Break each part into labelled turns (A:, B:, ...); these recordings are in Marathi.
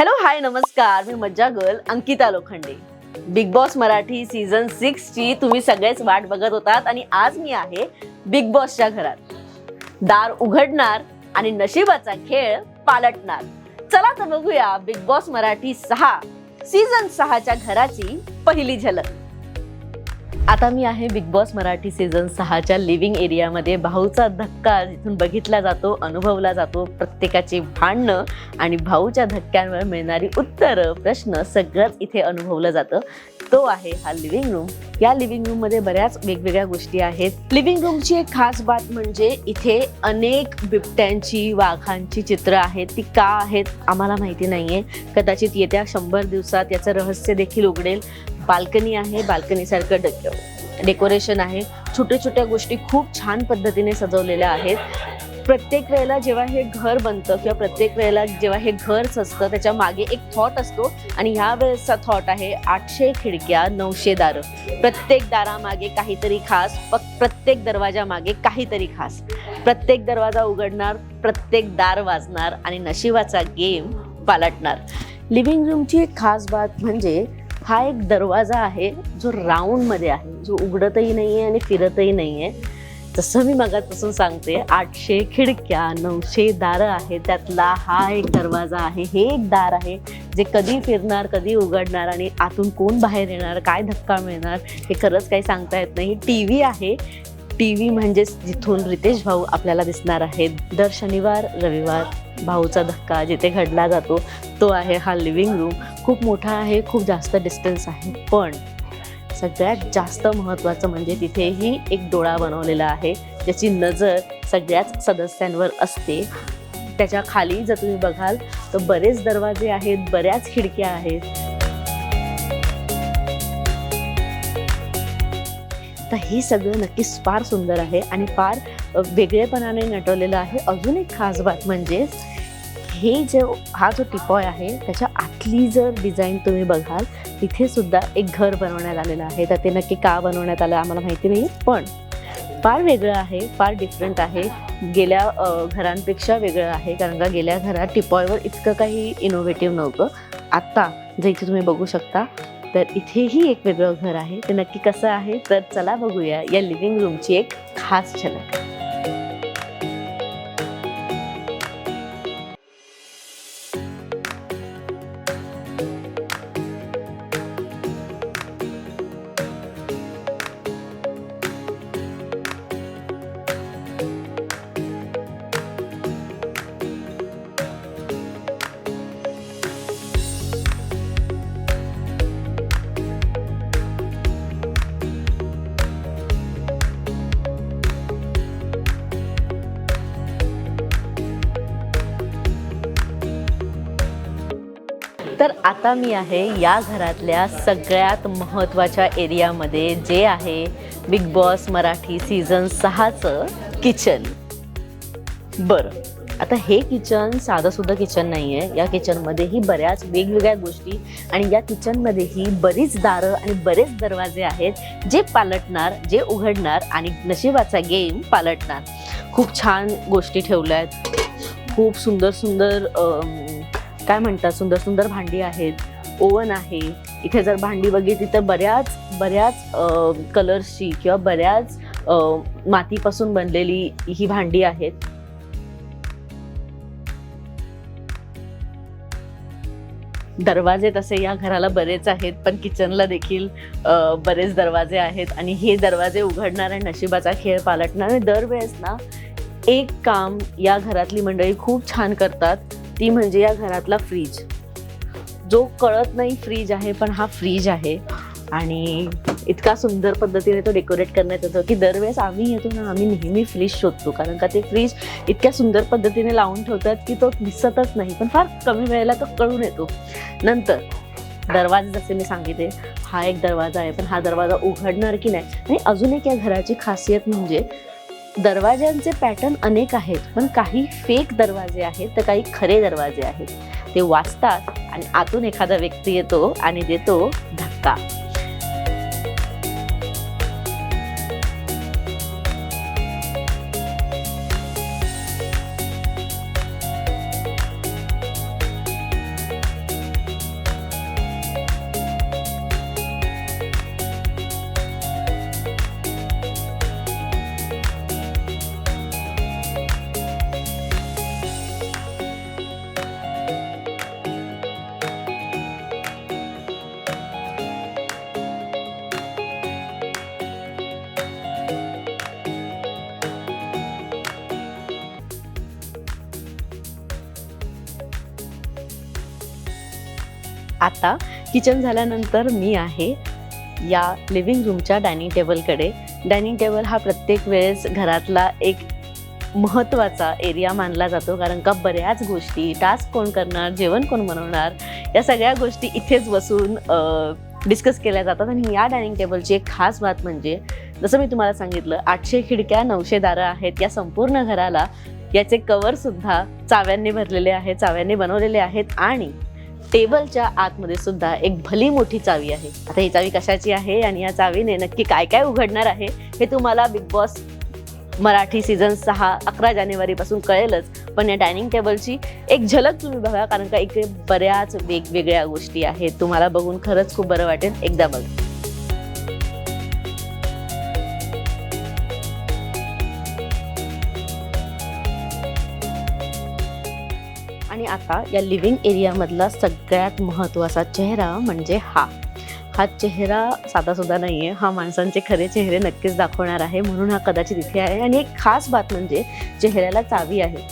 A: हॅलो हाय नमस्कार. मी Majja girl Ankita Lokhande. Bigg Boss Marathi season six ची तुम्ही सगळेच वाट बघत होतात आणि आज मी आहे बिग बॉसच्या घरात. दार उघडणार आणि नशिबाचा खेळ पालटणार. चला तर बघूया बिग बॉस मराठी सहा. सीझन सहाच्या घराची पहिली झलक. आता मी आहे बिग बॉस मराठी सीझन सहाच्या लिव्हिंग एरियामध्ये भाऊचा धक्का जिथून बघितला जातो अनुभवला जातो प्रत्येकाची भांडणं आणि भाऊच्या धक्क्यांवर मिळणारी उत्तरं प्रश्न सगळंच इथे अनुभवलं जातं. तो आहे हा लिव्हिंग रूम या लिव्हिंग रूममध्ये बऱ्याच वेगवेगळ्या गोष्टी आहेत. लिव्हिंग रूमची एक खास बात म्हणजे इथे अनेक बिबट्यांची वाघांची चित्र आहेत. ती का आहेत आम्हाला माहिती नाही आहे कदाचित येत्या शंभर दिवसात याचं रहस्य देखील उघडेल. बाल्कनी आहे बाल्कनीसारखं सारखं डेकोरेशन आहे. छोट्या छोट्या गोष्टी खूप छान पद्धतीने सजवलेल्या आहेत. प्रत्येक वेळेला जेव्हा हे घर बनतं किंवा प्रत्येक वेळेला जेव्हा हे घर सजतं त्याच्यामागे एक थॉट असतो आणि ह्या वेळेसचा थॉट आहे आठशे खिडक्या नऊशे दारं. प्रत्येक दारामागे काहीतरी खास प्रत्येक दरवाजामागे काहीतरी खास. प्रत्येक दरवाजा उघडणार प्रत्येक दार वाजणार आणि नशिबाचा गेम पालटणार. लिव्हिंग रूमची एक खास बात म्हणजे हा एक दरवाजा आहे जो राऊंडमध्ये आहे. जो उघडतही नाही आहे आणि फिरतही नाही आहे जसं मी मगापासून सांगते आठशे खिडक्या नऊशे दारं आहेत. त्यातला हा एक दरवाजा आहे. हे एक दार आहे जे कधी फिरणार कधी उघडणार आणि आतून कोण बाहेर येणार काय धक्का मिळणार हे खरंच काही सांगता येत नाही. टी व्ही आहे. टी व्ही म्हणजेच जिथून रितेश भाऊ आपल्याला दिसणार आहेत. दर शनिवार रविवार भाऊचा धक्का जिथे घडला जातो तो आहे हा लिव्हिंग रूम खूप मोठा आहे खूप जास्त डिस्टन्स आहे. पण सगळ्यात जास्त महत्त्वाचं म्हणजे तिथेही एक डोळा बनवलेला आहे ज्याची नजर सगळ्याच सदस्यांवर असते. त्याच्याखाली जर तुम्ही बघाल तर बरेच दरवाजे आहेत बऱ्याच खिडक्या आहेत. तर हे सगळं नक्कीच फार सुंदर आहे आणि फार वेगळेपणाने नटवलेलं आहे. अजून एक खास बात म्हणजे हे जे हा जो टिपॉय आहे त्याच्या आतली जर डिझाईन तुम्ही बघाल तिथे सुद्धा एक घर बनवण्यात आलेलं आहे. तर ते नक्की का बनवण्यात आलं आम्हाला माहिती नाही पण फार वेगळं आहे फार डिफरंट आहे. गेल्या घरांपेक्षा वेगळं आहे कारण का गेल्या घरात टिपॉयवर इतकं काही इनोव्हेटिव्ह नव्हतं. आत्ता जे इथे तुम्ही बघू शकता तर इथेही एक वेगळं घर आहे. ते नक्की कसं आहे तर चला बघूया. या लिव्हिंग रूमची एक खास झलक. तर आता मी आहे या घरातल्या सगळ्यात महत्त्वाच्या एरियामध्ये जे आहे बिग बॉस मराठी सीझन सहाचं किचन बरं आता हे किचन साधंसुद्धा किचन नाही आहे या किचनमध्येही बऱ्याच वेगवेगळ्या गोष्टी आणि या किचनमध्येही बरीच दारं आणि बरेच दरवाजे आहेत जे पालटणार जे उघडणार आणि नशिबाचा गेम पालटणार. खूप छान गोष्टी ठेवल्या आहेत खूप सुंदर सुंदर काय म्हणतात? सुंदर सुंदर भांडी आहेत ओवन आहे. इथे जर भांडी बघितली तर बऱ्याच बऱ्याच कलर्सची किंवा बऱ्याच मातीपासून बनलेली ही भांडी आहेत. दरवाजे तसे या घराला बरेच आहेत पण किचनला देखील बरेच दरवाजे आहेत. आणि हे दरवाजे उघडणाऱ्या नशिबाचा खेळ पालटणार आणि दरवेळेस ना एक काम या घरातली मंडळी खूप छान करतात. ती म्हणजे या घरातला फ्रीज. जो कळत नाही फ्रीज आहे पण हा फ्रीज आहे. आणि इतका सुंदर पद्धतीने तो डेकोरेट करण्यात येतो की दरवेळेस आम्ही येतो ना आम्ही नेहमी फ्रीज शोधतो. कारण का ते फ्रीज इतक्या सुंदर पद्धतीने लावून ठेवतात की तो दिसतच नाही पण फार कमी वेळेला तो कळून येतो. नंतर दरवाजा जसे मी सांगितले हा एक दरवाजा आहे पण हा दरवाजा उघडणार की नाही? आणि अजून एक या घराची खासियत म्हणजे दरवाज्यांचे पॅटर्न अनेक आहेत पण काही फेक दरवाजे आहेत तर काही खरे दरवाजे आहेत. ते वाचतात आणि आतून एखादा व्यक्ती येतो आणि देतो धक्का. आता किचन झाल्यानंतर मी आहे या लिव्हिंग रूमच्या डायनिंग टेबलकडे डायनिंग टेबल हा प्रत्येक वेळेस घरातला एक महत्त्वाचा एरिया मानला जातो कारण का बऱ्याच गोष्टी टास्क कोण करणार जेवण कोण बनवणार या सगळ्या गोष्टी इथेच बसून डिस्कस केल्या जातात. आणि या डायनिंग टेबलची एक खास बात म्हणजे जसं मी तुम्हाला सांगितलं आठशे खिडक्या नऊशे दारं आहेत. या संपूर्ण घराला याचे कवरसुद्धा चाव्यांनी भरलेले आहेत चाव्यांनी बनवलेले आहेत. आणि टेबलच्या आतमध्ये सुद्धा एक भली मोठी चावी आहे. आता ही चावी कशाची आहे आणि या चावीने नक्की काय काय उघडणार आहे हे तुम्हाला बिग बॉस मराठी सीझन सहा अकरा जानेवारीपासून कळेलच. पण या डायनिंग टेबलची एक झलक तुम्ही बघा कारण का इकडे बऱ्याच वेगवेगळ्या गोष्टी आहेत. तुम्हाला बघून खरंच खूप बरं वाटेल. एकदा बघा. असा आता या लिव्हिंग एरियामधला सगळ्यात महत्त्वाचा चेहरा म्हणजे हा. हा चेहरा साधासुद्धा नाही आहे हा माणसांचे खरे चेहरे नक्कीच दाखवणार आहे. म्हणून हा कदाचित इथे आहे. आणि एक खास बात म्हणजे चेहऱ्याला चावी आहे.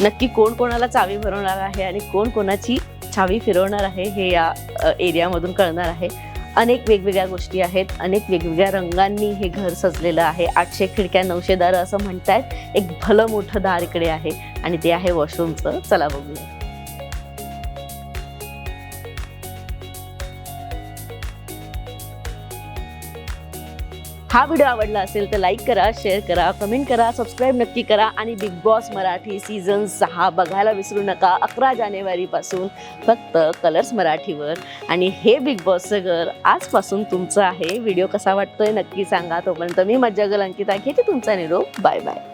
A: नक्की कोण कोणाला चावी भरवणार आहे आणि कोण कोणाची चावी फिरवणार आहे हे या एरियामधून कळणार आहे. अनेक वेगवेगळ्या गोष्टी आहेत. अनेक वेगवेगळ्या रंगांनी हे घर सजलेलं आहे. आठशे खिडक्या नऊशे दारं असं म्हणतायत. एक भलं मोठं दार इकडे आहे. आणि ते आहे वॉशरूमचं चला बघूया. हा व्हिडिओ आवडला असेल तर लाईक करा शेअर करा कमेंट करा सबस्क्राईब नक्की करा आणि बिग बॉस मराठी सीझन सहा बघायला विसरू नका. अकरा जानेवारीपासून फक्त कलर्स मराठीवर. आणि हे बिग बॉसचं घर आजपासून तुमचं आहे. व्हिडिओ कसा वाटतोय नक्की सांगा. तोपर्यंत मी मज्जा गल अंकिता घेते तुमचा निरोप. Bye bye